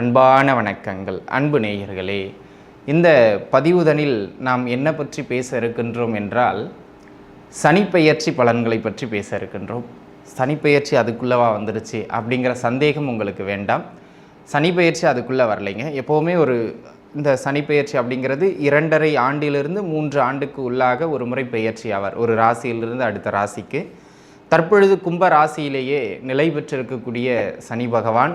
அன்பான வணக்கங்கள். அன்பு நேயர்களே இந்த பதிவுதனில் நாம் என்ன பற்றி பேச இருக்கின்றோம் என்றால் சனிப்பெயர்ச்சி பலன்களை பற்றி பேச இருக்கின்றோம். சனிப்பெயர்ச்சி அதுக்குள்ளவா வந்துருச்சு அப்படிங்கிற சந்தேகம் உங்களுக்கு வேண்டாம். சனிப்பெயர்ச்சி அதுக்குள்ளே வரலைங்க. எப்போவுமே ஒரு இந்த சனிப்பெயர்ச்சி அப்படிங்கிறது இரண்டரை ஆண்டிலிருந்து மூன்று ஆண்டுக்கு உள்ளாக ஒரு முறை பெயர்ச்சி ஆவார். ஒரு ராசியிலிருந்து அடுத்த ராசிக்கு. தற்பொழுது கும்ப ராசியிலேயே நிலை பெற்றிருக்கக்கூடிய சனி பகவான்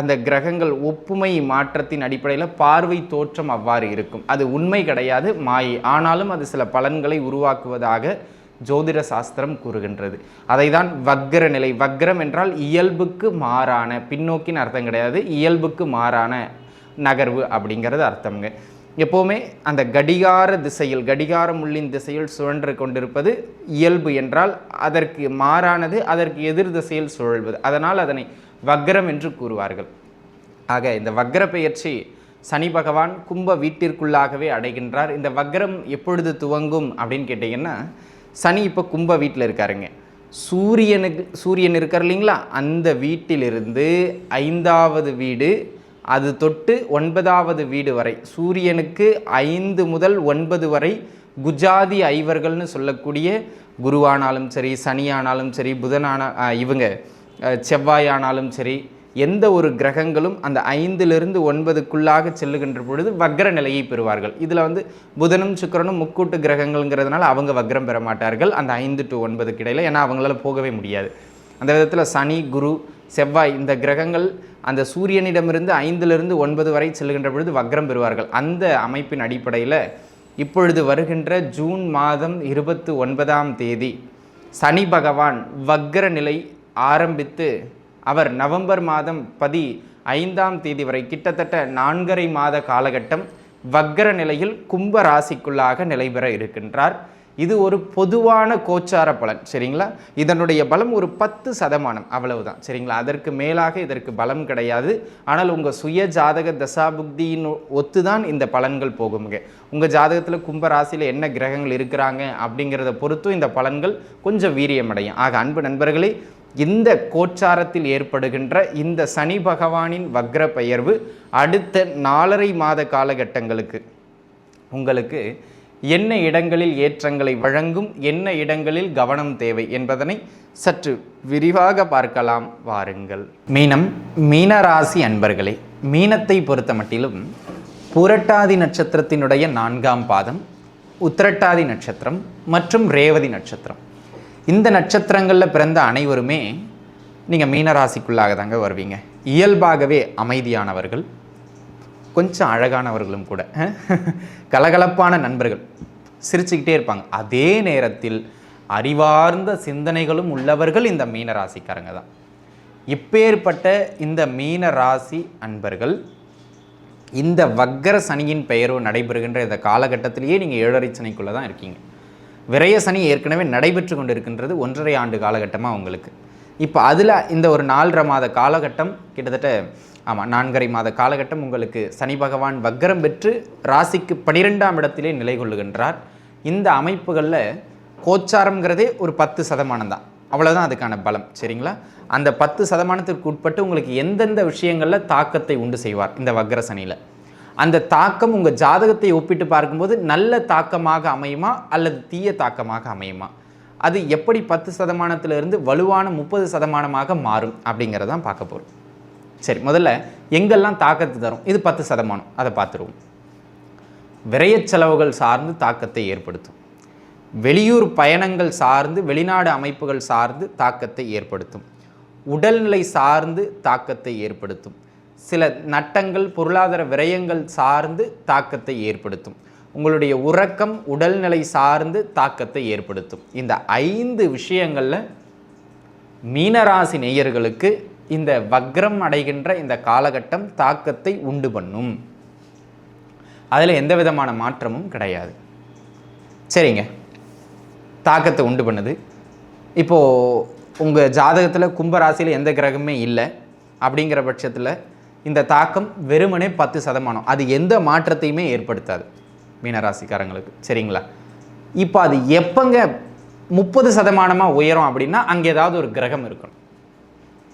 அந்த கிரகங்கள் ஒப்புமை மாற்றத்தின் அடிப்படையில் பார்வை தோற்றம் அவ்வாறு இருக்கும். அது உண்மை கிடையாது மாயை. ஆனாலும் அது சில பலன்களை உருவாக்குவதாக ஜோதிட சாஸ்திரம் கூறுகின்றது. அதை தான் வக்ர நிலை. வக்ரம் என்றால் இயல்புக்கு மாறான பின்னோக்கின் அர்த்தம் கிடையாது இயல்புக்கு மாறான நகர்வு அப்படிங்கிறது அர்த்தம்ங்க. எப்போவுமே அந்த கடிகார திசையில் கடிகார முள்ளின் திசையில் சுழன்று கொண்டிருப்பது இயல்பு என்றால் அதற்கு மாறானது அதற்கு எதிர் திசையில் சுழல்வது. அதனால் அதனை வக்ரம் என்று கூறுவார்கள். ஆக இந்த வக்ர பெயர்ச்சி சனி பகவான் கும்ப வீட்டிற்குள்ளாகவே அடைகின்றார். இந்த வக்ரம் எப்பொழுது துவங்கும் அப்படின்னு கேட்டிங்கன்னா சனி இப்போ கும்ப வீட்டில் இருக்காருங்க. சூரியனுக்கு சூரியன் இருக்கார் இல்லைங்களா? அந்த வீட்டிலிருந்து ஐந்தாவது வீடு அது தொட்டு ஒன்பதாவது வீடு வரை சூரியனுக்கு ஐந்து முதல் ஒன்பது வரை குஜாதி ஐவர்கள்னு சொல்லக்கூடிய குருவானாலும் சரி சனியானாலும் சரி புதனான இவங்க செவ்வாயானாலும் சரி எந்த ஒரு கிரகங்களும் அந்த ஐந்திலிருந்து ஒன்பதுக்குள்ளாக செல்லுகின்ற பொழுது வக்ர நிலையை பெறுவார்கள். இதில் வந்து புதனும் சுக்கரனும் முக்கூட்டு கிரகங்கள்ங்கிறதுனால அவங்க வக்ரம் பெற மாட்டார்கள். அந்த ஐந்து டு ஒன்பதுக்கு இடையில் ஏன்னா அவங்களால போகவே முடியாது. அந்த விதத்தில் சனி குரு செவ்வாய் இந்த கிரகங்கள் அந்த சூரியனிடமிருந்து ஐந்திலிருந்து ஒன்பது வரை செல்லுகின்ற பொழுது வக்ரம் பெறுவார்கள். அந்த அமைப்பின் அடிப்படையில் இப்பொழுது வருகின்ற ஜூன் மாதம் இருபத்து ஒன்பதாம் தேதி சனி பகவான் வக்ர நிலை ஆரம்பித்து அவர் நவம்பர் மாதம் பதி ஐந்தாம் தேதி வரை கிட்டத்தட்ட நான்கரை மாத காலகட்டம் வக்கர நிலையில் கும்ப ராசிக்குள்ளாக நிலைபெற இருக்கின்றார். இது ஒரு பொதுவான கோச்சார பலன் சரிங்களா? இதனுடைய பலம் ஒரு பத்து சதமானம் அவ்வளவுதான் சரிங்களா? அதற்கு மேலாக இதற்கு பலம் கிடையாது. ஆனால் உங்கள் சுய ஜாதக தசாபுக்தியின் ஒத்து தான் இந்த பலன்கள் போகுங்க உங்கள் ஜாதகத்தில் கும்ப ராசியில் என்ன கிரகங்கள் இருக்கிறாங்க அப்படிங்கிறத பொறுத்தும் இந்த பலன்கள் கொஞ்சம் வீரியமடையும். ஆக அன்பு நண்பர்களே இந்த கோச்சாரத்தில் ஏற்படுகின்ற இந்த சனி பகவானின் வக்ர பெயர்வு அடுத்த நாலரை மாத காலகட்டங்களுக்கு உங்களுக்கு என்ன இடங்களில் ஏற்றங்களை வழங்கும் என்ன இடங்களில் கவனம் தேவை என்பதனை சற்று விரிவாக பார்க்கலாம் வாருங்கள். மீனம் மீனராசி அன்பர்களே மீனத்தை பொறுத்த மட்டிலும் புரட்டாதி நட்சத்திரத்தினுடைய நான்காம் பாதம் உத்திரட்டாதி நட்சத்திரம் மற்றும் ரேவதி நட்சத்திரம். இந்த நட்சத்திரங்களில் பிறந்த அனைவருமே நீங்கள் மீனராசிக்குள்ளாக தாங்க வருவீங்க. இயல்பாகவே அமைதியானவர்கள் கொஞ்சம் அழகானவர்களும் கூட. கலகலப்பான நண்பர்கள் சிரிச்சுக்கிட்டே இருப்பாங்க. அதே நேரத்தில் அறிவார்ந்த சிந்தனைகளும் உள்ளவர்கள் இந்த மீன ராசிக்காரங்க தான். இப்பேற்பட்ட இந்த மீன ராசி அன்பர்கள் இந்த வக்கர சனியின் பெயரோ நடைபெறுகின்ற இந்த காலகட்டத்திலேயே நீங்கள் ஏழரை சனிக்குள்ளே தான் இருக்கீங்க. விரய சனி ஏற்கனவே நடைபெற்று கொண்டு இருக்கின்றது ஒன்றரை ஆண்டு காலகட்டமாக உங்களுக்கு. இப்போ அதில் இந்த ஒரு நாலரை மாத காலகட்டம் கிட்டத்தட்ட ஆமாம் நான்கரை மாத காலகட்டம் உங்களுக்கு சனி பகவான் வக்கரம் பெற்று ராசிக்கு பனிரெண்டாம் இடத்திலே நிலை கொள்ளுகின்றார். இந்த அமைப்புகளில் கோச்சாரம்ங்கிறதே ஒரு பத்து சதமானம் தான். அவ்வளோதான் அதுக்கான பலம் சரிங்களா? அந்த பத்து சதமானத்திற்கு உட்பட்டு உங்களுக்கு எந்தெந்த விஷயங்களில் தாக்கத்தை உண்டு செய்வார் இந்த வக்ர சனியில்? அந்த தாக்கம் உங்கள் ஜாதகத்தை ஒப்பிட்டு பார்க்கும்போது நல்ல தாக்கமாக அமையுமா அல்லது தீய தாக்கமாக அமையுமா? அது எப்படி பத்து சதமானத்திலிருந்து வலுவான முப்பது சதமானமாக மாறும் அப்படிங்கிறதான் பார்க்க போகிறோம் சரி முதல்ல எங்கெல்லாம் தாக்கத்தை தரும்? இது பத்து சதமானம். அதை பார்த்துருவோம். விரைய செலவுகள் சார்ந்து தாக்கத்தை ஏற்படுத்தும். வெளியூர் பயணங்கள் சார்ந்து வெளிநாடு அமைப்புகள் சார்ந்து தாக்கத்தை ஏற்படுத்தும். உடல்நிலை சார்ந்து தாக்கத்தை ஏற்படுத்தும். சில நட்டங்கள் பொருளாதார விரயங்கள் சார்ந்து தாக்கத்தை ஏற்படுத்தும். உங்களுடைய உறக்கம் உடல்நிலை சார்ந்து தாக்கத்தை ஏற்படுத்தும். இந்த ஐந்து விஷயங்களில் மீனராசி நேயர்களுக்கு இந்த வக்ரம் அடைகின்ற இந்த காலகட்டம் தாக்கத்தை உண்டு பண்ணும். அதில் எந்த விதமான மாற்றமும் கிடையாது. சரிங்க. தாக்கத்தை உண்டு பண்ணுது. இப்போது உங்கள் ஜாதகத்தில் கும்பராசியில் எந்த கிரகமே இல்லை. அப்படிங்கிற பட்சத்தில் இந்த தாக்கம் வெறுமனே பத்து சதமானம். அது எந்த மாற்றத்தையுமே ஏற்படுத்தாது. மீனராசிக்காரங்களுக்கு. சரிங்களா? இப்போ அது எப்போங்க முப்பது சதமானமாக உயரும் அப்படின்னா அங்கே ஏதாவது ஒரு கிரகம் இருக்கணும்.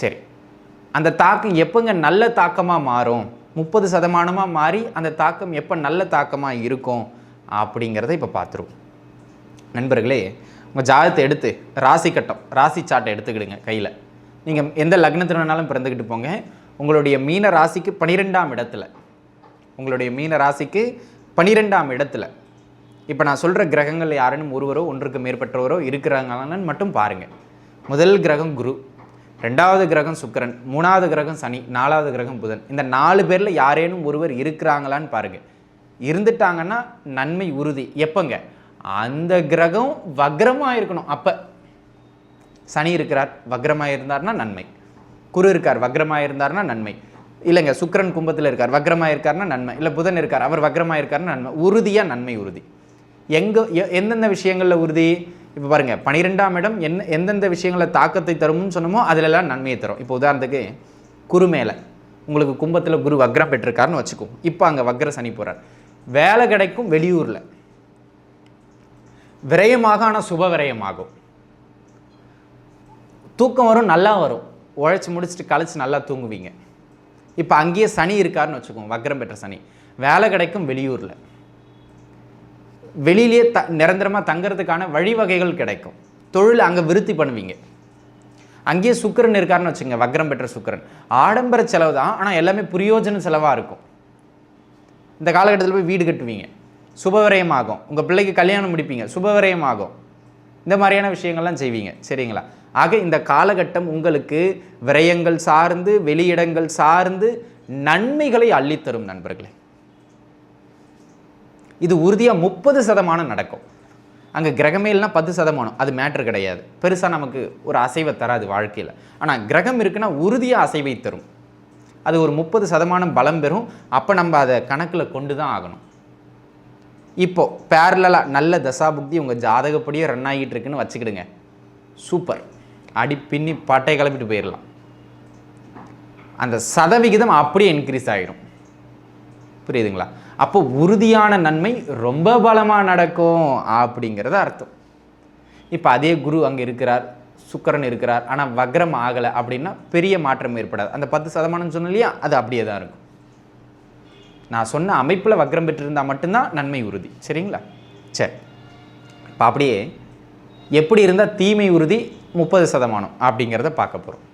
சரி. அந்த தாக்கம் எப்போங்க நல்ல தாக்கமாக மாறும்? முப்பது சதமானமாக மாறி அந்த தாக்கம் எப்போ நல்ல தாக்கமாக இருக்கும்? அப்படிங்கிறத இப்போ பார்த்துருவோம். நண்பர்களே உங்கள் ஜாதகத்தை எடுத்து ராசி கட்டம் ராசி சாட்டை எடுத்துக்கிடுங்க கையில். நீங்கள் எந்த லக்னத்தில் வேணாலும் பிறந்துக்கிட்டு போங்க. உங்களுடைய மீன ராசிக்கு பனிரெண்டாம் இடத்துல. உங்களுடைய மீன ராசிக்கு பனிரெண்டாம் இடத்துல. இப்போ நான் சொல்கிற கிரகங்கள் யாருன்னு ஒருவரோ ஒன்றுக்கு மேற்பட்டவரோ இருக்கிறாங்களான்னு மட்டும் பாருங்கள் முதல் கிரகம் குரு ரெண்டாவது கிரகம் சுக்கிரன் மூணாவது கிரகம் சனி நாலாவது கிரகம் புதன். இந்த நாலு பேரில் யாரேனும் ஒருவர் இருக்கிறாங்களான்னு பாருங்கள் இருந்துட்டாங்கன்னா நன்மை உறுதி. எப்போங்க? அந்த கிரகம் வக்ரமாக இருக்கணும். அப்போ சனி இருக்கிறார் வக்ரமாக இருந்தார்னா நன்மை. குரு இருக்கார் வக்ரமாக இருந்தார்னா நன்மை. இல்லைங்க சுக்கரன் கும்பத்தில் இருக்கார் வக்ரமாக இருக்கார்னா நன்மை. இல்லை புதன் இருக்கார் அவர் வக்ரமாக இருக்காருன்னா நன்மை. உறுதியாக நன்மை உறுதி. எங்கே எ- எந்தெந்த விஷயங்களில் உறுதி? இப்போ பாருங்க பனிரெண்டாம் இடம் என்ன எந்தெந்த விஷயங்களில் தாக்கத்தை தரும்னு சொன்னமோ அதிலெல்லாம் நன்மையை தரும். இப்போ உதாரணத்துக்கு குரு மேலே. உங்களுக்கு கும்பத்தில் குரு வக்ரம் பெற்றிருக்காருன்னு வச்சுக்கோங்க இப்போ அங்கே வக்ர சனி போகிறார் வேலை கிடைக்கும் வெளியூரில். விரயமாக ஆனால் சுப விரயமாகும். தூக்கம் வரும் நல்லா வரும். உழைச்சி முடிச்சுட்டு கழிச்சு நல்லா தூங்குவீங்க. இப்போ அங்கேயே சனி இருக்காருன்னு வச்சுக்கோங்க வக்ரம் பெற்ற சனி. வேலை கிடைக்கும் வெளியூரில். வெளியிலே த நிரந்தரமாக தங்கிறதுக்கான வழிவகைகள் கிடைக்கும். தொழில் அங்கே விருத்தி பண்ணுவீங்க. அங்கேயே சுக்கிரன் இருக்காருன்னு வச்சுங்க வக்ரம் பெற்ற சுக்கரன். ஆடம்பர செலவு தான் ஆனால் எல்லாமே புரியோஜன செலவாக இருக்கும். இந்த காலகட்டத்தில் போய் வீடு கட்டுவீங்க. சுபவிரயம் ஆகும். உங்கள் பிள்ளைக்கு கல்யாணம் முடிப்பீங்க. சுபவிரயம் ஆகும். இந்த மாதிரியான விஷயங்கள்லாம் செய்வீங்க. சரிங்களா? ஆக இந்த காலகட்டம் உங்களுக்கு விரயங்கள் சார்ந்து வெளியிடங்கள் சார்ந்து நன்மைகளை அள்ளித்தரும் நண்பர்களே. இது உறுதியாக முப்பது சதமானம் நடக்கும். அங்கே கிரகமே இல்லைனா பத்து சதமானம். அது மேட்ரு கிடையாது. பெருசாக நமக்கு ஒரு அசைவை தராது வாழ்க்கையில். ஆனால் கிரகம் இருக்குன்னா உறுதியாக அசைவை தரும். அது ஒரு முப்பது சதமானம் பலம் பெறும். அப்போ நம்ம அதை கணக்கில் கொண்டு தான் ஆகணும். இப்போ பேரலாக நல்ல தசாபுக்தி உங்கள் ஜாதகப்படியே ரன் ஆகிட்டு இருக்குன்னு வச்சுக்கிடுங்க. சூப்பர் அடி பின்னி பட்டை கிளப்பிட்டு போயிடலாம் அந்த சதவிகிதம் அப்படியே இன்க்ரீஸ் ஆகிரும் புரியுதுங்களா? அப்போ உறுதியான நன்மை ரொம்ப பலமாக நடக்கும் அப்படிங்கிறது அர்த்தம். இப்போ அதே குரு அங்கே இருக்கிறார் சுக்கரன் இருக்கிறார் ஆனால் வக்ரம் ஆகலை அப்படின்னா பெரிய மாற்றம் ஏற்படாது. அந்த பத்து சதமானம் சொன்னேன் இல்லையா? அது அப்படியே தான் இருக்கும். நான் சொன்ன அமைப்பில் வக்ரம் பெற்றிருந்தால் மட்டும்தான் நன்மை உறுதி. சரிங்களா? சரி. இப்போ அப்படியே எப்படி இருந்தால் தீமை உறுதி முப்பது சதமானம் அப்படிங்கிறத பார்க்க போகிறோம்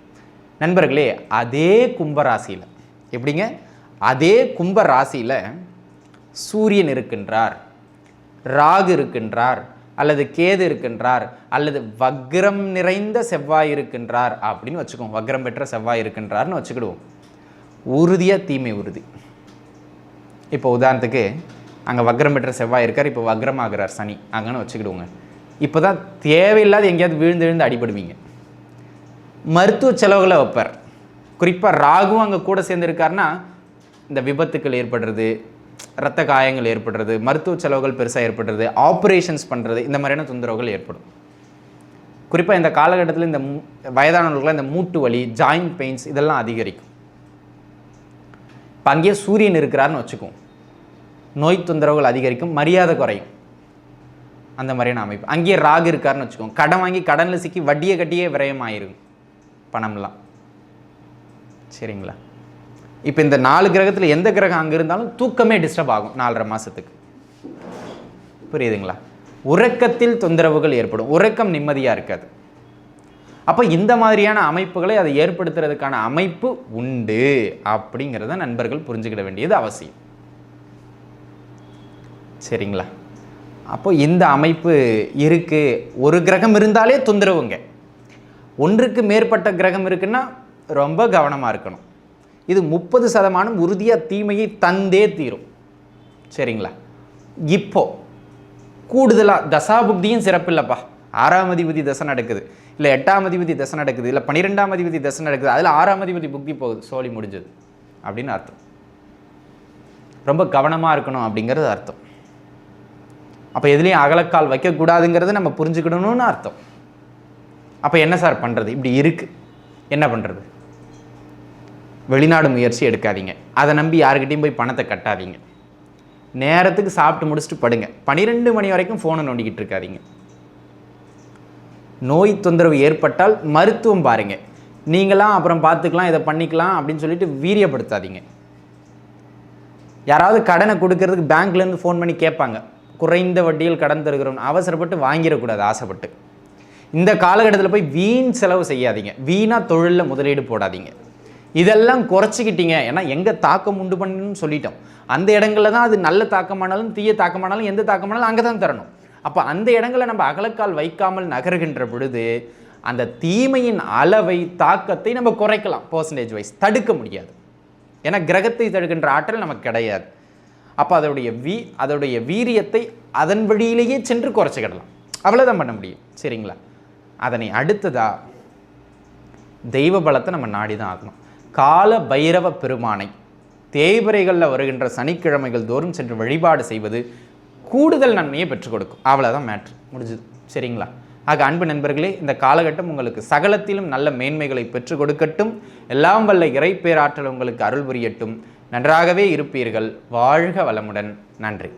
நண்பர்களே அதே கும்பராசியில் எப்படிங்க? அதே கும்ப ராசியில் சூரியன் இருக்கின்றார் ராகு இருக்கின்றார் அல்லது கேது இருக்கின்றார் அல்லது வக்ரம் நிறைந்த செவ்வாய் இருக்கின்றார் அப்படின்னு வச்சுக்கோங்க. வக்ரம் பெற்ற செவ்வாய் இருக்கின்றார்னு வச்சுக்கிடுவோம். உறுதியாக தீமை உறுதி. இப்போ உதாரணத்துக்கு அங்கே வக்ரம் பெற்ற செவ்வாய் இருக்கார் இப்போ வக்ரமாகிறார் சனி. அங்கன்னு வச்சுக்கிடுவோங்க. இப்போ தான் தேவையில்லாத எங்கேயாவது விழுந்து விழுந்து அடிபடுவீங்க. மருத்துவ செலவுகளை வைப்பார். குறிப்பாக ராகுவும் அங்கே கூட சேர்ந்துருக்காருன்னா இந்த விபத்துக்கள் ஏற்படுறது இரத்த காயங்கள் ஏற்படுறது மருத்துவ செலவுகள் பெருசாக ஏற்படுறது ஆப்ரேஷன்ஸ் பண்ணுறது இந்த மாதிரியான தொந்தரவுகள் ஏற்படும். குறிப்பாக இந்த காலகட்டத்தில் இந்த மூ- வயதானவர்களுக்குலாம் இந்த மூட்டு வலி ஜாயிண்ட் பெயின்ஸ் இதெல்லாம் அதிகரிக்கும். இப்போ அங்கேயே சூரியன் இருக்கிறாருன்னு வச்சுக்கும் நோய் தொந்தரவுகள் அதிகரிக்கும் மரியாதை குறையும். அந்த மாதிரியான அமைப்பு. அங்கேயே ராகு இருக்காருன்னு வச்சுக்கோங்க கடன் வாங்கி கடனில் சிக்கி வட்டியை கட்டியே விரயமாயிரும் பணம்லாம். சரிங்களா? இப்போ இந்த நாலு கிரகத்தில் எந்த கிரகம் அங்கே இருந்தாலும் தூக்கமே டிஸ்டர்ப் ஆகும் நாலரை மாதத்துக்கு புரியுதுங்களா? உறக்கத்தில் தொந்தரவுகள் ஏற்படும். உறக்கம் நிம்மதியாக இருக்காது. அப்போ இந்த மாதிரியான அமைப்புகளை அதை ஏற்படுத்துறதுக்கான அமைப்பு உண்டு அப்படிங்கிறத நண்பர்கள் புரிஞ்சுக்கிட வேண்டியது அவசியம். சரிங்களா? அப்போ இந்த அமைப்பு இருக்கு. ஒரு கிரகம் இருந்தாலே தொந்தரவுங்க. ஒன்றுக்கு மேற்பட்ட கிரகம் இருக்குன்னா ரொம்ப கவனமாக இருக்கணும். இது முப்பது சதமானம் உறுதியாக தீமையை தந்தே தீரும். சரிங்களா? இப்போ கூடுதலாக தசாபுக்தியும் சிறப்பு இல்லைப்பா ஆறாம் அதிபதி தசை நடக்குது. இல்லை எட்டாம் அதிபதி தசை நடக்குது இல்லை பன்னிரெண்டாம் அதிபதி தசை நடக்குது அதில் ஆறாம் அதிபதி புக்தி போகுது சோழி முடிஞ்சது அப்படின்னு அர்த்தம். ரொம்ப கவனமாக இருக்கணும் அப்படிங்கிறது அர்த்தம். அப்போ எதுலேயும் அகலக்கால் வைக்கக்கூடாதுங்கிறத நம்ம புரிஞ்சுக்கணும்னு அர்த்தம். அப்போ என்ன சார் பண்ணுறது இப்படி இருக்குது என்ன பண்ணுறது வெளிநாடு முயற்சி எடுக்காதீங்க. அதை நம்பி யாருக்கிட்டையும் போய் பணத்தை கட்டாதீங்க. நேரத்துக்கு சாப்பிட்டு முடிச்சுட்டு படுங்க. பன்னிரெண்டு மணி வரைக்கும் ஃபோனை நோண்டிக்கிட்டு இருக்காதீங்க. நோய் தொந்தரவு ஏற்பட்டால் மருத்துவம் பாருங்க. நீங்களாம் அப்புறம் பார்த்துக்கலாம் இதை பண்ணிக்கலாம் அப்படின்னு சொல்லிட்டு வீரியப்படுத்தாதீங்க. யாராவது கடனை கொடுக்கறதுக்கு பேங்க்லேருந்து ஃபோன் பண்ணி கேட்பாங்க. குறைந்த வட்டியில் கடன் தருகிறோம் அவசரப்பட்டு வாங்கிடக்கூடாது ஆசைப்பட்டு. இந்த காலகட்டத்தில் போய் வீண் செலவு செய்யாதீங்க. வீணாக தொழிலில் முதலீடு போடாதீங்க. இதெல்லாம் குறைச்சிக்கிட்டீங்க. ஏன்னா எங்கே தாக்கம் உண்டு பண்ணணும்னு சொல்லிட்டோம். அந்த இடங்களில் தான் அது நல்ல தாக்கமானாலும் தீய தாக்கமானாலும் எந்த தாக்கமானாலும் அங்கே தான் தரணும். அப்போ அந்த இடங்களை நம்ம அகலக்கால் வைக்காமல் நகருகின்ற பொழுது அந்த தீமையின் அளவை தாக்கத்தை நம்ம குறைக்கலாம் பர்சன்டேஜ் வைஸ் தடுக்க முடியாது. ஏன்னா கிரகத்தை தடுக்கின்ற ஆற்றல் நமக்கு கிடையாது. அப்போ அதோடைய வீ அதோடைய வீரியத்தை அதன் வழியிலேயே சென்று குறைச்சிக்கிடலாம் அவ்வளோதான் பண்ண முடியும். சரிங்களா? அதனை அடுத்ததாக தெய்வ பலத்தை நம்ம நாடி தான் ஆகணும். கால பைரவ பெருமானை தேய்பிரைகளில் வருகின்ற சனிக்கிழமைகள் தோறும் சென்று வழிபாடு செய்வது கூடுதல் நன்மையை பெற்றுக் கொடுக்கும். அவ்வளோதான் மேட்ரு முடிஞ்சுது. சரிங்களா? ஆக அன்பு நண்பர்களே இந்த காலகட்டம் உங்களுக்கு சகலத்திலும் நல்ல மேன்மைகளை பெற்றுக் கொடுக்கட்டும். எல்லாம் வல்ல இறை பேராற்றல் உங்களுக்கு அருள் புரியட்டும். நன்றாகவே இருப்பீர்கள். வாழ்க வளமுடன். நன்றி.